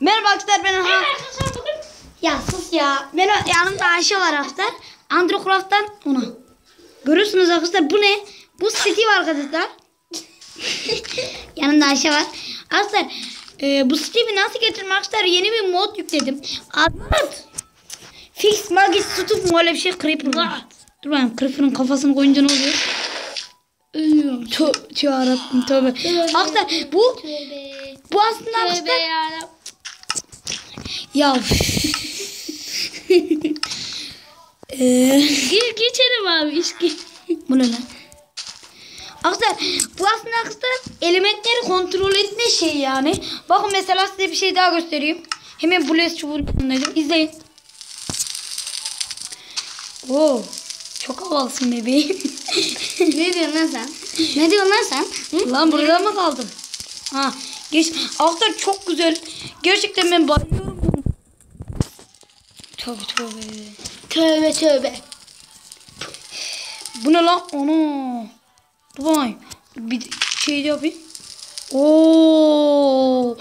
Merhaba arkadaşlar ben ha. Arkadaşlar bugün Ya sus ya. Benim yanımda Ayşe var arkadaşlar. Androcraft'tan ona. Görüyorsunuz arkadaşlar bu ne? Bu Steve arkadaşlar. yanımda Ayşe var. Arkadaşlar e, bu Steve'i nasıl getirdim arkadaşlar? Yeni bir mod yükledim. Adı Fix Magis tutup mu öyle bir şey Creeper var. Dur bakayım Creeper'ın kafasını koyunca ne oluyor? ölüyorum. Tö tövbe yarabbim tövbe. Arkadaşlar bu Tövbe. bu aslında Tövbe arkadaşlar yarabbim. Ya Eee Gir geçelim abi içki. Bu ne lan? Arkadaşlar bu aslında arkadaşlar elementleri kontrol etme şeyi yani. Bakın mesela size bir şey daha göstereyim. Hemen Blaze çubuğunu yanındaydım. İzleyin. Oo, çok havalısın bebeğim. ne diyorsun lan sen? Ne diyorsun lan sen? Hı? lan burada mı kaldım? Ha, geç. Arkadaşlar çok güzel. Gerçekten ben bayılıyorum. Tövbe tövbe. Tövbe tövbe. Bu ne lan? Ana. Dur bakayım. Bir şey de yapayım. Oo.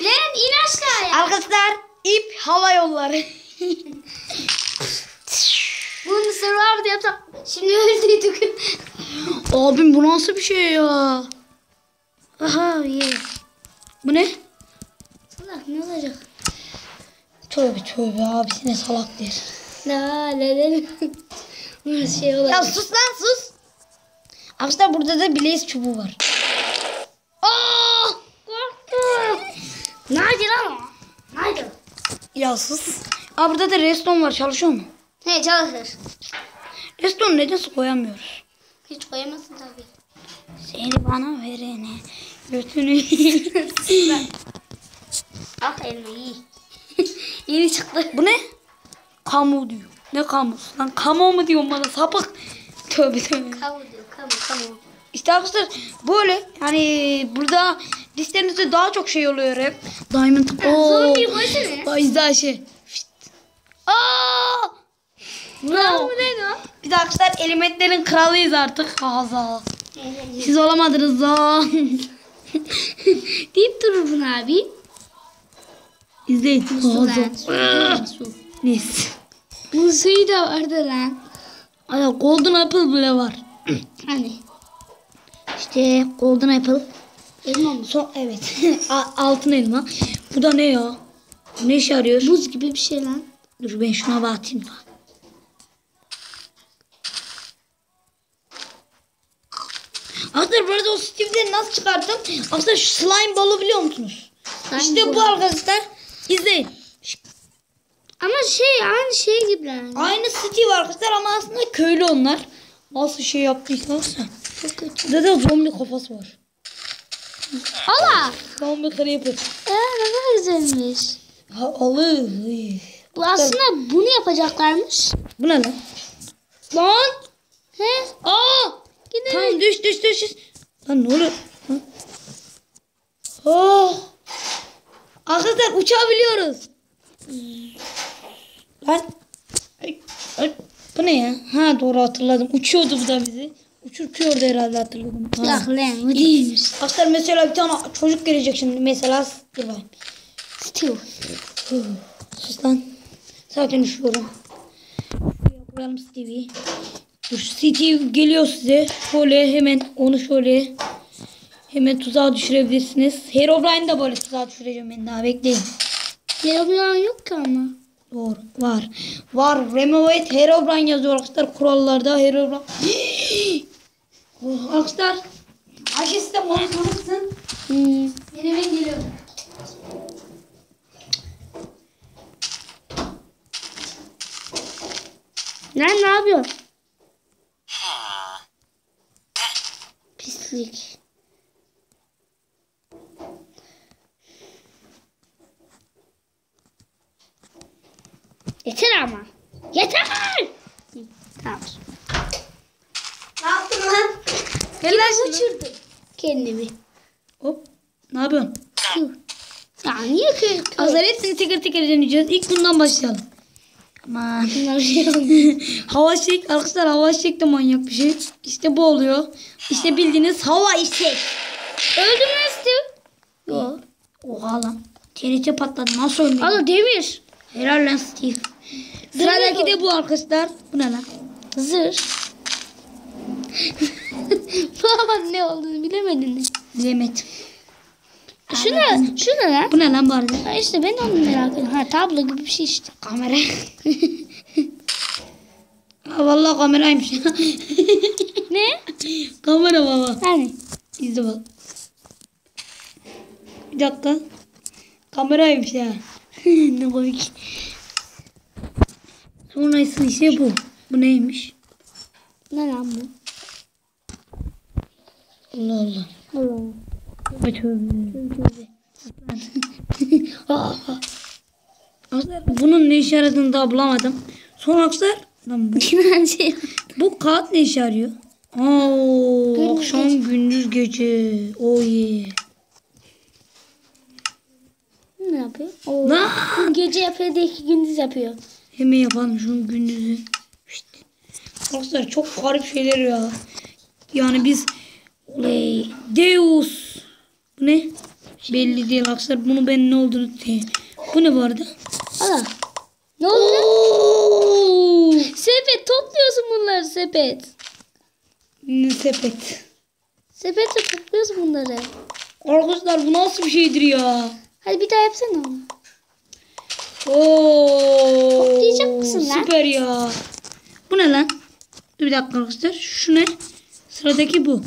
Lan in aşağıya. Arkadaşlar ip hava yolları. Bunu Survivor'da yapsam. Şimdi öldüydük. Abim bu nasıl bir şey ya? Aha ye. Bu ne? Salak ne olacak? Tövbe tövbe abisine salak der. La la la. Nasıl şey? Ya sus lan sus. Arkadaşlar burada da blaze çubuğu var. Aa! Korktum. Nerede lan o? Nerede? Ya sus. Aa burada da reston var çalışıyor mu? He çalışır. Reston nedense koyamıyoruz. Hiç koyamazsın tabii. Seni bana verene götünü Ah elmayı. Yeni çıktı. Bu ne? Kamu diyor. Ne kamusu lan? Kamu mu diyorsun bana sapık? Tövbe tövbe. Kamu diyor kamu kamu. İşte arkadaşlar böyle yani burada listenizde daha çok şey oluyor hep. Diamond. Oo. Bak izle Ayşe. Şşt. Aa! Ne o? Biz arkadaşlar elementlerin kralıyız artık. Haza. Siz olamadınız da. Deyip durursun abi. İzleyin. Su Haza. lan. Su. Neyse. Bu suyu da vardı lan. Aya golden apple bile var. Hani? İşte golden apple. Elma mı? Son evet. Altın elma. Bu da ne ya? Ne işe yarıyor? Buz gibi bir şey lan. Dur ben şuna bakayım da. Arkadaşlar bu arada o Steve'leri nasıl çıkarttım? Arkadaşlar şu slime balı biliyor musunuz? Slime işte bu arkadaşlar. İzleyin. Ama şey aynı şey gibi lan. Aynı Steve arkadaşlar ama aslında köylü onlar. Nasıl şey yaptıysa sen. Çok kötü. Da zombi kafası var. Allah. Zombi creeper. Ee, ne kadar güzelmiş. Ha, alı. Bu aslında bunu yapacaklarmış. Bu ne lan? Lan. He? Aa! Gidelim. Tamam düş düş düş. düş. Lan ne oluyor? Ha? Oh! Arkadaşlar uçabiliyoruz. Lan. Ay, ay, Bu ne ya? Ha doğru hatırladım. Uçuyordu bu da bizi. Uçurtuyordu herhalde hatırladım. Ha. Yok lan bu değilmiş. Arkadaşlar mesela bir tane çocuk gelecek şimdi. Mesela dur bakayım. Steve. Sus lan. Sakin üşüyorum. Şuraya koyalım Stevie'yi. Dur Steve geliyor size. Şöyle hemen onu şöyle hemen tuzağa düşürebilirsiniz. Herobrine de böyle tuzağa düşüreceğim ben daha bekleyin. Leobian yok ki ama. Doğru var. Var. Removate Herobrine yazıyor arkadaşlar kurallarda Herobrine. oh, arkadaşlar Ayşe size konuşmalısın. Hmm. Ben geliyorum. Lan ne yapıyor? Pislik. Yeter ama. Yeter. Tamam. Ne yaptın lan? Gel lan uçurdum. Kendimi. Hop. Ne yapıyorsun? Ya niye köy Arkadaşlar hepsini teker teker deneyeceğiz. İlk bundan başlayalım. Aman. Hava şek arkadaşlar hava şek de manyak bir şey. İşte bu oluyor. İşte bildiğiniz hava işek. Öldüm lan Steve. Yok. Oha lan. TNT patladı. Nasıl ölmedi? Alo demir. Helal lan Steve. Sıradaki de bu arkadaşlar. Bu ne lan? Zır. Baba ne olduğunu bilemedin mi? Bilemedim. Şu ne? Şu ne lan? Bu ne lan bu arada? Ha işte ben de onu merak ediyorum. Ha tablo gibi bir şey işte. Kamera. ha, vallahi kameraymış. ne? Kamera baba. Hani? İzle bak. Bir dakika. Kameraymış ya. ne komik. Sonrası ise bu. Bu neymiş? Ne lan bu? Allah Allah. Allah. Tövbe tövbe. Arkadaşlar bunun ne işe yaradığını daha bulamadım. Son arkadaşlar lan bu, Bence. bu kağıt ne işe yarıyor? Oo, akşam gündüz gece. Oh yeah. ne yapıyor? Oo. Lan Gece yapıyor diye ki gündüz yapıyor. Hemen yapalım şunu gündüzü. İşte. Arkadaşlar çok garip şeyler ya. Yani biz oley Deus. Bu ne? Belli değil arkadaşlar. Bunu ben ne olduğunu. Bu ne bu arada? Ne oldu? Oo! Sepet topluyorsun bunları sepet. Ne sepet. Sepetle topluyorsun bunları. Arkadaşlar bu nasıl bir şeydir ya? Hadi bir daha yapsana onu. Oo! Toplayacak mısın lan? Süper ya. Bu ne lan? Dur bir dakika arkadaşlar. Şu ne? Sıradaki bu.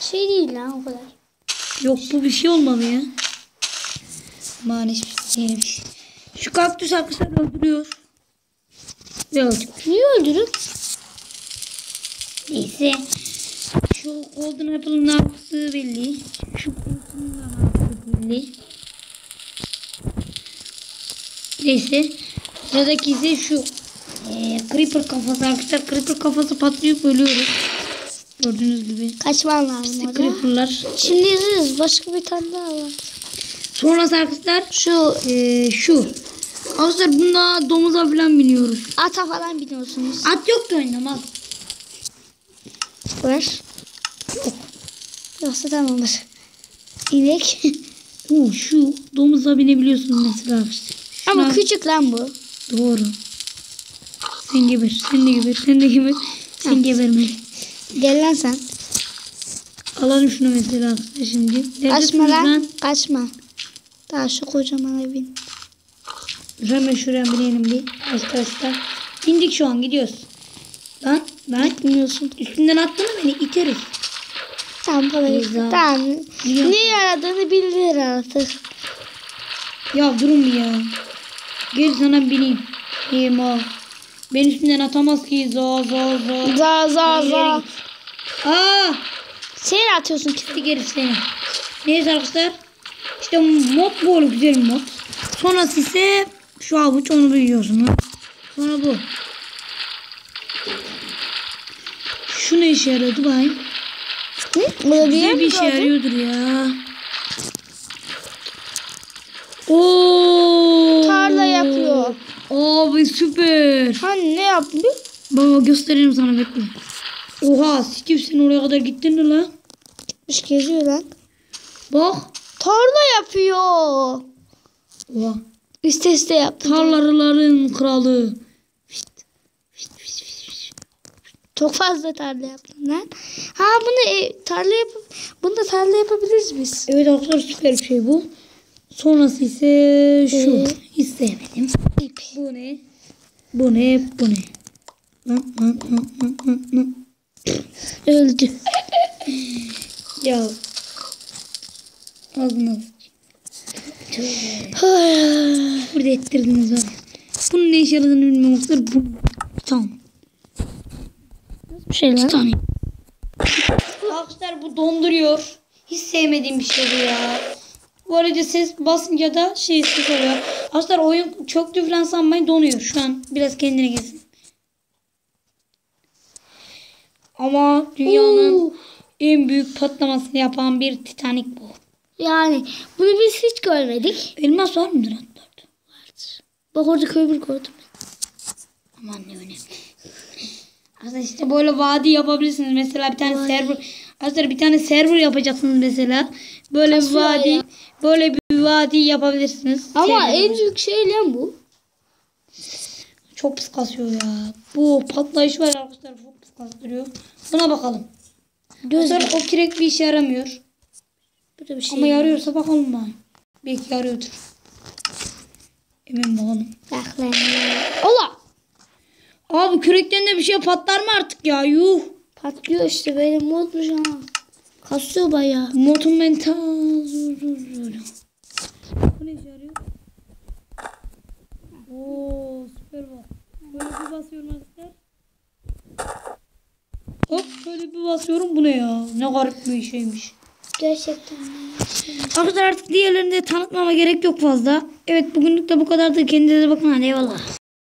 Şey değil lan o kadar. Yok bu bir şey olmalı ya. Hiçbir şey değilmiş. Şu kaktüs arkadaşlar öldürüyor. Öldü. Niye öldürür? Neyse. Şu Golden Apple'ın ne yaptığı belli. Şu Golden'ın ne yaptığı belli. Neyse. Sıradaki ise şu. Ee, Creeper kafası arkadaşlar. Creeper kafası patlayıp ölüyoruz. Gördüğünüz gibi. Kaçman lazım İşte orada. Creeper'lar. Şimdi yazıyoruz. Başka bir tane daha var. Sonrası arkadaşlar Şu ee, şu. Arkadaşlar bunda domuza falan biniyoruz. ata falan biniyorsunuz. At yok ki oyunda mal. Ver. Yoksa tamamdır. İnek. Oo, şu domuza binebiliyorsun mesela arkadaşlar. Ama küçük lan bu. Doğru. Sen geber, sen de geber, sen de geber. Sen geberme. Gel lan sen. Alalım şunu mesela arkadaşlar şimdi. Kaçma lan. Kaçma. Daha şu kocaman evin. Hemen şuraya binelim bir arkadaşlar. Bindik şu an gidiyoruz. Lan lan Bilmiyorsun. üstünden attın mı beni iteriz. Tamam Güzel. Tamam. Ne yaradığını bildir artık. Ya durun bir ya. Gel sana bineyim. Ema. Ben üstünden atamaz ki. Za za za. Za za za. Aa! Sen atıyorsun ki. Pislik herif seni. Neyse arkadaşlar. İşte mod bu güzel mod. Sonrası ise şu avuç onu biliyorsunuz. Sonra bu. Şu ne işe yarıyordu bakayım. Bu da bir bir işe yarıyordur ya. Oo. Yapıyor. Abi süper. Hani ne yapıyor? Baba göstereyim sana bekle. Oha Steve sen oraya kadar gittin mi lan? Gitmiş geziyor lan. Bak. Tarla yapıyor. Oha. Üst üste yaptı. Tarlaların kralı. Çok fazla tarla yaptın lan. Ha bunu e, tarla yap bunu da tarla yapabiliriz biz. Evet arkadaşlar süper bir şey bu. Sonrası ise şu. Ee? Hiç sevmedim. Bu ne? Bu ne? Bu ne? Öldü. Ya. Ağzına Burada ettirdiniz var. Bunun ne işe yaradığını bilmiyorum. Bu tamam. Bir şey lan. tane. Arkadaşlar bu donduruyor. Hiç sevmediğim bir şey bu ya. Bu arada ses basınca da şey ses oluyor. Arkadaşlar oyun çöktü falan sanmayın donuyor şu an. Biraz kendine gelsin. Ama dünyanın Oo. en büyük patlamasını yapan bir Titanic bu. Yani bunu biz hiç görmedik. Elmas var mıdır hatta? Bak orada kömür gördüm. Aman ne önemli. Aslında işte böyle vadi yapabilirsiniz. Mesela bir tane Vadi. server. Aslında bir tane server yapacaksınız mesela. böyle Kasıyor vadi ya. Böyle bir vadi yapabilirsiniz. Ama Sevgili- en büyük şey lan bu. çok pis kasıyor ya. Bu patlayış var arkadaşlar çok pis kastırıyor. Buna bakalım. Göz Arkadaşlar o kirek bir işe yaramıyor. Bir şey. Ama yarıyorsa bakalım bari. Belki yarıyordur. Emin bakalım. Bak lan. Allah. Abi kürekten de bir şey patlar mı artık ya? Yuh. Patlıyor işte benim modmuş ama. Kasıyor bayağı. Monumental. Bu ne işe yarıyor? Oo süper bak. Böyle bir basıyorum arkadaşlar. Hop böyle bir basıyorum. Bu ne ya? Ne garip bir şeymiş. Gerçekten. Arkadaşlar artık diğerlerini de tanıtmama gerek yok fazla. Evet bugünlük de bu kadardı. Kendinize bakın. Hadi eyvallah.